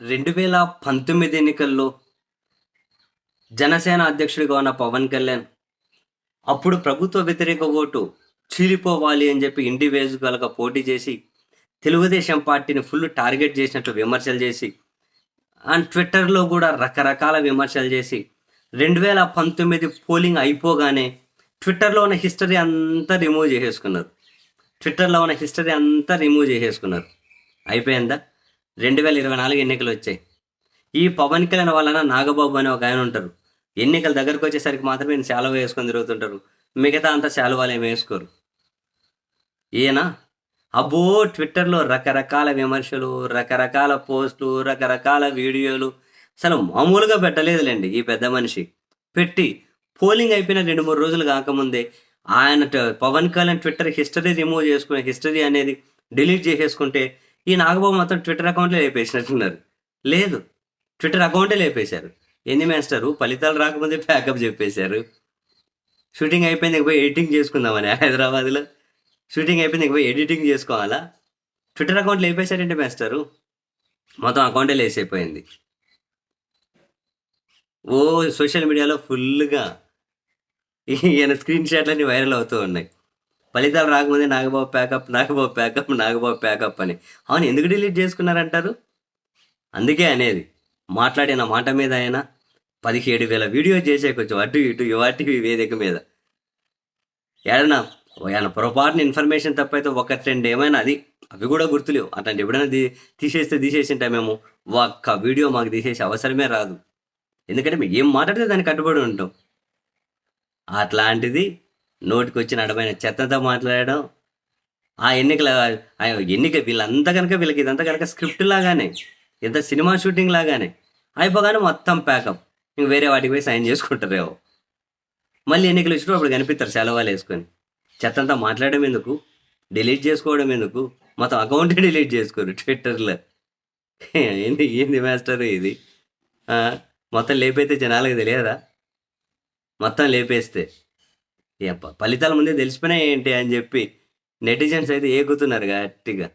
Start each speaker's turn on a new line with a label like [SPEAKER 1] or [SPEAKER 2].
[SPEAKER 1] రెండు వేల పంతొమ్మిది ఎన్నికల్లో జనసేన అధ్యక్షుడిగా ఉన్న పవన్ కళ్యాణ్ అప్పుడు ప్రభుత్వ వ్యతిరేక ఓటు చీలిపోవాలి అని చెప్పి ఇండివిజువల్గా పోటీ చేసి తెలుగుదేశం పార్టీని ఫుల్ టార్గెట్ చేసినట్లు విమర్శలు చేసి అండ్ ట్విట్టర్లో కూడా రకరకాల విమర్శలు చేసి రెండు వేల పంతొమ్మిది పోలింగ్ అయిపోగానే ట్విట్టర్లో ఉన్న హిస్టరీ అంతా రిమూవ్ చేసేసుకున్నారు. ట్విట్టర్లో ఉన్న హిస్టరీ అంతా రిమూవ్ చేసేసుకున్నారు. అయిపోయిందా? రెండు వేల ఇరవై నాలుగు ఎన్నికలు వచ్చాయి. ఈ పవన్ కళ్యాణ్ వలన నాగబాబు అనే ఒక ఆయన ఉంటారు. ఎన్నికల దగ్గరకు వచ్చేసరికి మాత్రమే ఈయన శాలువ వేసుకొని తిరుగుతుంటారు. మిగతా అంతా శాలువాలు ఏమి వేసుకోరు. ఈయన అబ్బో ట్విట్టర్లో రకరకాల విమర్శలు రకరకాల పోస్టులు రకరకాల వీడియోలు. అసలు మామూలుగా పెట్టలేదులేండి ఈ పెద్ద మనిషి. పెట్టి పోలింగ్ అయిపోయిన రెండు మూడు రోజులు కాకముందే ఆయన ట- Pawan Kalyan Twitter history remove చేసుకునే హిస్టరీ అనేది డిలీట్ చేసేసుకుంటే ఈ నాగబాబు మొత్తం ట్విట్టర్ అకౌంట్లో లేపేసినట్టున్నారు. లేదు ట్విట్టర్ అకౌంటే లేపేశారు. ఎన్ని మాస్టరు? ఫలితాలు రాకముందే ప్యాకప్ చెప్పేశారు. షూటింగ్ అయిపోయింది పోయి ఎడిటింగ్ చేసుకుందామని హైదరాబాద్లో. షూటింగ్ అయిపోయింది పోయి ఎడిటింగ్ చేసుకోవాలా? ట్విట్టర్ అకౌంట్ లేపేశారంటే మాస్టరు? మొత్తం అకౌంటే లేసైపోయింది. ఓ సోషల్ మీడియాలో ఫుల్గా ఈయన స్క్రీన్ షాట్లన్నీ వైరల్ అవుతూ ఉన్నాయి. ఫలితాలు రాకముందే Nagababu pack up Nagababu pack up Nagababu pack up అని. అవును ఎందుకు డిలీట్ చేసుకున్నారంటారు? అందుకే అనేది. మాట్లాడిన మాట మీద ఆయన పదిహేడు వేల వీడియో చేసేకొచ్చు అటు ఇటు యువాటివి వేదిక మీద. ఏడనా ఆయన పొరపాటున ఇన్ఫర్మేషన్ తప్పైతే ఒకటి రెండు ఏమైనా అది అవి కూడా గుర్తులేవు. అట్లాంటి ఎప్పుడైనా తీ- తీసేస్తే తీసేసింటా మేము. ఒక్క వీడియో మాకు తీసేసే అవసరమే రాదు. ఎందుకంటే మేము ఏం మాట్లాడితే దానికి కట్టుబడి ఉంటాం. అట్లాంటిది నోటికి వచ్చిన అడమైన చెత్తతో మాట్లాడడం. ఆ ఎన్నికల ఆ ఎన్నిక వీళ్ళంతా కనుక వీళ్ళకి ఇదంతా కనుక స్క్రిప్ట్ లాగానే ఇంత సినిమా షూటింగ్ లాగానే అయిపోగానే మొత్తం ప్యాకప్. ఇంక వేరే వాటికి పోయి సైన్ చేసుకుంటారేమో మళ్ళీ ఎన్నికలు వచ్చినప్పుడు అప్పుడు కనిపిస్తారు సెలవాలు వేసుకొని. చెత్తంతా మాట్లాడడం ఎందుకు? డిలీట్ చేసుకోవడం ఎందుకు? మొత్తం అకౌంట్ డిలీట్ చేసుకోరు ట్విట్టర్లో. ఏంది ఏంది మాస్టర్ ఇది? మొత్తం లేపైతే జనాలకు తెలియదా? మొత్తం లేపేస్తే. ఫలితాల ముందే తెలిసిపోయినాయి ఏంటి అని చెప్పి నెటిజన్స్ అయితే ఏగుతున్నారు గట్టిగా.